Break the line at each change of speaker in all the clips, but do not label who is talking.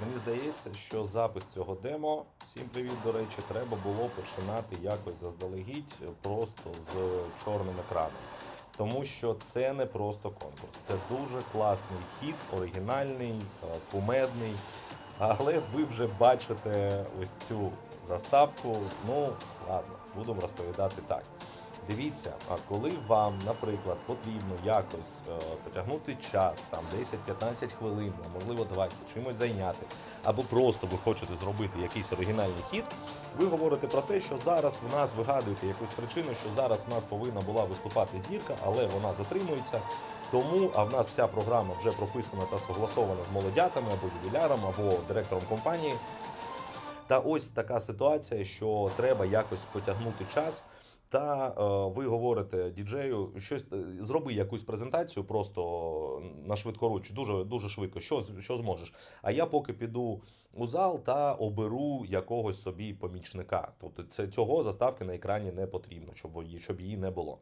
Мені здається, що запис цього демо, всім привіт, до речі, треба було починати якось заздалегідь просто з чорним екраном. Тому що це не просто конкурс, це дуже класний хід, оригінальний, е, кумедний. Але ви вже бачите ось цю заставку. Ну, ладно, будемо розповідати так. Дивіться, а коли вам, наприклад, потрібно якось е, потягнути час, там 10-15 хвилин, можливо 20, чимось зайняти, або просто ви хочете зробити якийсь оригінальний хід, ви говорите про те, що зараз в нас вигадуєте якусь причину, що зараз в нас повинна була виступати зірка, але вона затримується. Тому, а в нас вся програма вже прописана та согласована з молодятами або ювіляром, або директором компанії. Та ось така ситуація, що треба якось потягнути час. Та е, ви говорите діджею, щось е, зроби якусь презентацію просто на швидкоруч, дуже дуже швидко, що, що зможеш. А я поки піду у зал та оберу якогось собі помічника. Тобто це цього заставки на екрані не потрібно, щоб її, щоб її не було.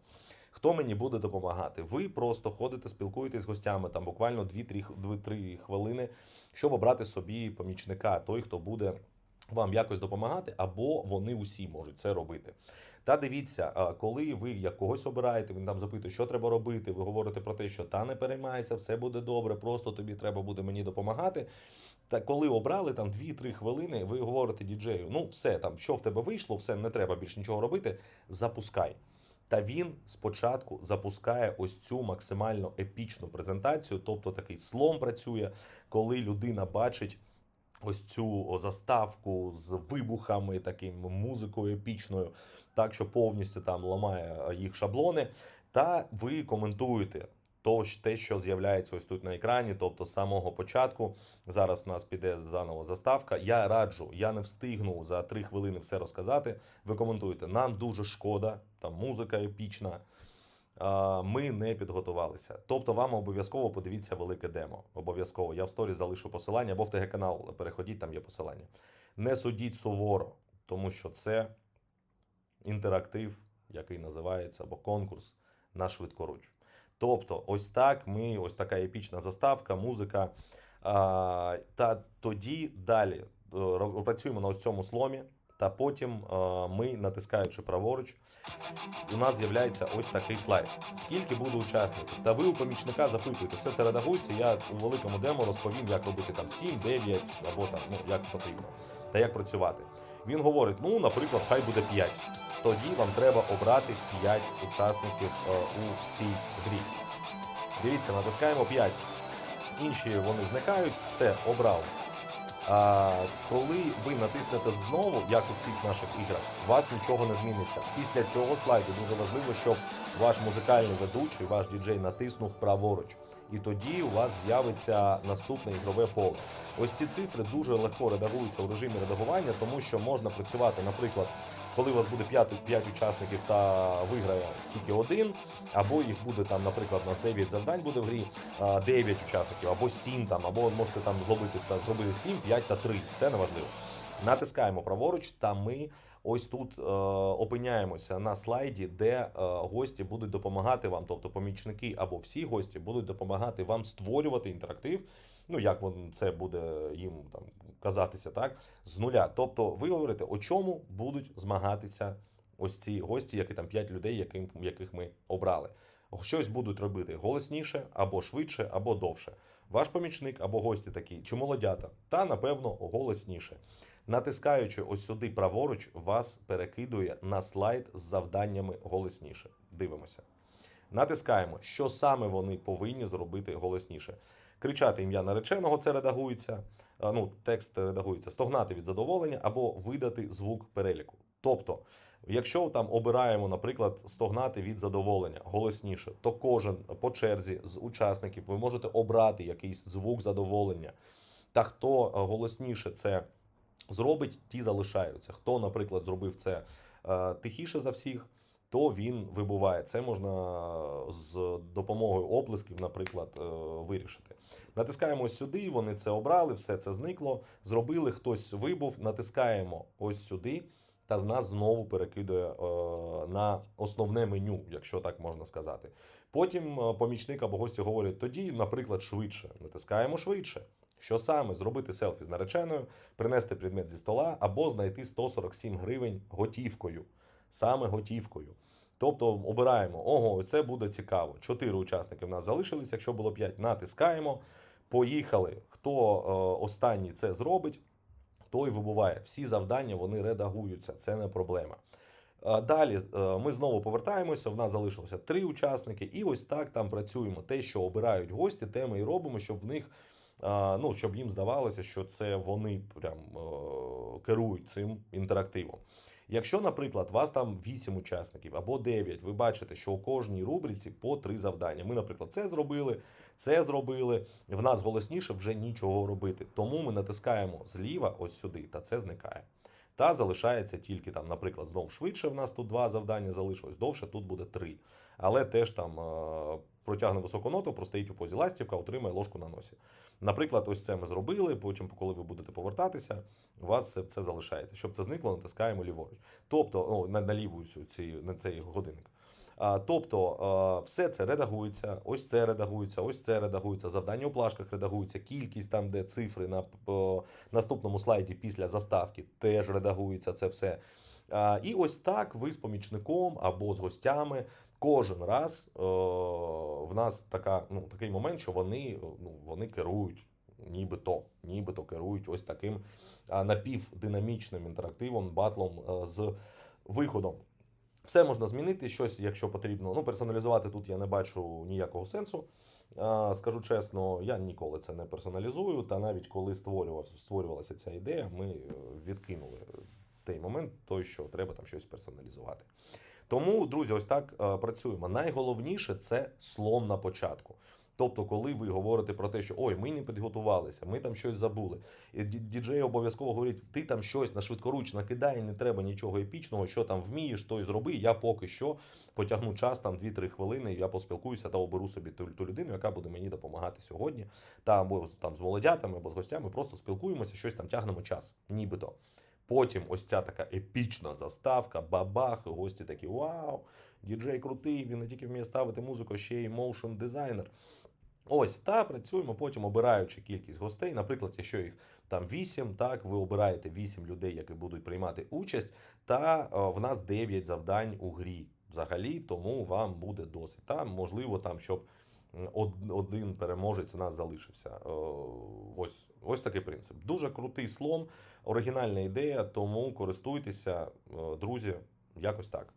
Хто мені буде допомагати? Ви просто ходите, спілкуєтесь з гостями там буквально 2-3 хвилини, щоб обрати собі помічника, той, хто буде вам якось допомагати, або вони усі можуть це робити. Та дивіться, коли ви як когось обираєте, він там запитує, що треба робити. Ви говорите про те, що та не переймайся, все буде добре, просто тобі треба буде мені допомагати. Та коли обрали там 2-3 хвилини, ви говорите діджею, ну все там, що в тебе вийшло, все не треба більше нічого робити. Запускай. Та він спочатку запускає ось цю максимально епічну презентацію, тобто такий слом працює, коли людина бачить ось цю заставку з вибухами, таким музикою епічною, так що повністю там ламає е, їх шаблони. Та ви коментуєте. То те, що з'являється ось тут на екрані, тобто з самого початку. Зараз у нас піде заново заставка. Я раджу, я не встигну за три хвилини все розказати. Ви коментуєте, нам дуже шкода, там музика епічна. Ми не підготувалися. Тобто, вам обов'язково подивіться велике демо. Обов'язково. Я в сторі залишу посилання або в ТГ канал переходіть, там є посилання. Не судіть суворо, тому що це інтерактив, який називається, або конкурс на швидкоруч. Тобто, ось так ми, ось така епічна заставка, музика. Та тоді далі е, працюємо на ось цьому сломі. Та потім е, ми, натискаючи праворуч, у нас з'являється ось такий слайд. Скільки буде учасників? Та ви у помічника запитуєте, все це редагується. Я у великому демо розповім, як робити там 7, 9 або там ну як потрібно, та як працювати. Він говорить: ну, наприклад, хай буде 5. Тоді вам треба обрати 5 учасників е, у цій грі. Дивіться, натискаємо 5. Інші вони зникають, все, обрав. А коли ви натиснете знову, як у всіх наших іграх, у вас нічого не зміниться. Після цього слайду дуже важливо, щоб ваш музикальний ведучий, ваш діджей натиснув праворуч. І тоді у вас з'явиться наступне ігрове поле. Ось ці цифри дуже легко редагуються у режимі редагування, тому що можна працювати, наприклад, коли у вас буде 5, 5 учасників та виграє тільки один, або їх буде там, наприклад, у нас 9 завдань буде в грі, 9 учасників, або 7 там, або можете там зробити, та, зробити 7, 5 та 3. Це не важливо. Натискаємо праворуч, та ми ось тут е, опиняємося на слайді, де е, гості будуть допомагати вам, тобто помічники або всі гості будуть допомагати вам створювати інтерактив. Ну як вон це буде їм там казатися, так з нуля. Тобто, ви говорите, о чому будуть змагатися ось ці гості, які там 5 людей, яким, яких ми обрали. Щось будуть робити голосніше, або швидше, або довше. Ваш помічник або гості такі, чи молодята, та напевно голосніше. Натискаючи ось сюди праворуч, вас перекидує на слайд з завданнями голосніше. Дивимося. Натискаємо, що саме вони повинні зробити голосніше. Кричати ім'я нареченого, це редагується. Ну, текст редагується, стогнати від задоволення або видати звук переліку. Тобто, якщо там обираємо, наприклад, стогнати від задоволення голосніше, то кожен по черзі з учасників ви можете обрати якийсь звук задоволення. Та хто е, голосніше це зробить, ті залишаються. Хто, наприклад, зробив це е, тихіше за всіх, то він вибуває. Це можна з допомогою оплесків, наприклад, е, вирішити. Натискаємо сюди, вони це обрали, все це зникло. Зробили, хтось вибув, натискаємо ось сюди. Та з нас знову перекидує е, на основне меню, якщо так можна сказати. Потім е, помічник або гості говорять, тоді, наприклад, швидше. Натискаємо швидше. Що саме зробити селфі з нареченою, принести предмет зі стола або знайти 147 гривень готівкою, саме готівкою. Тобто обираємо, ого, це буде цікаво. Чотири учасники в нас залишились. Якщо було п'ять, натискаємо. Поїхали. Хто е, останній це зробить, той вибуває. Всі завдання вони редагуються, це не проблема. Е, Далі е, ми знову повертаємося. В нас залишилося три учасники, і ось так там працюємо. Те, що обирають гості, те ми і робимо, щоб в них ну щоб їм здавалося, що це вони прям керують цим інтерактивом. Якщо, наприклад, вас там 8 учасників або 9, ви бачите, що у кожній рубриці по три завдання. Ми, наприклад, це зробили, це зробили. В нас голосніше вже нічого робити. Тому ми натискаємо зліва ось сюди, та це зникає. Та залишається тільки там, наприклад, знов швидше. В нас тут два завдання залишилось, довше тут буде три. Але теж там е, протягне високу ноту, простоїть у позі ластівка, отримає ложку на носі. Наприклад, ось це ми зробили. Потім, коли ви будете повертатися, у вас все це залишається. Щоб це зникло, натискаємо ліворуч. Тобто, о, на, на ліву цю ці, на цей годинник. Тобто, все це редагується, ось це редагується, ось це редагується, завдання у плашках редагується, кількість там, де цифри на наступному слайді після заставки теж редагується це все. І ось так ви з помічником або з гостями кожен раз в нас така, ну, такий момент, що вони, ну, вони керують. Нібито, нібито керують ось таким напівдинамічним інтерактивом, батлом е, з виходом. Все можна змінити, щось, якщо потрібно. Ну, персоналізувати тут я не бачу ніякого сенсу. Скажу чесно, я ніколи це не персоналізую. Та навіть коли створював, створювалася ця ідея, ми е, відкинули той момент, той, що треба там щось персоналізувати. Тому, друзі, ось так е, працюємо. Найголовніше це слом на початку. Тобто, коли ви говорите про те, що ой, ми не підготувалися, ми там щось забули. І ді- діджей обов'язково говорить, ти там щось на швидкоруч накидай, не треба нічого епічного, що там вмієш, то й зроби. Я поки що потягну час там 2-3 хвилини, я поспілкуюся та оберу собі ту, ту людину, яка буде мені допомагати сьогодні. Та або там з молодятами, або з гостями, просто спілкуємося, щось там тягнемо час, нібито. Потім ось ця така епічна заставка, бабах, і гості такі: вау, діджей крутий, він не тільки вміє ставити музику, ще й моушн дизайнер. Ось та працюємо потім, обираючи кількість гостей. Наприклад, якщо їх там 8, так ви обираєте 8 людей, які будуть приймати участь, та е, в нас 9 завдань у грі взагалі, тому вам буде досить. Та можливо, там щоб од- один переможець у нас залишився. Е, Ось ось такий принцип. Дуже крутий слом, оригінальна ідея, тому користуйтеся, е, друзі, якось так.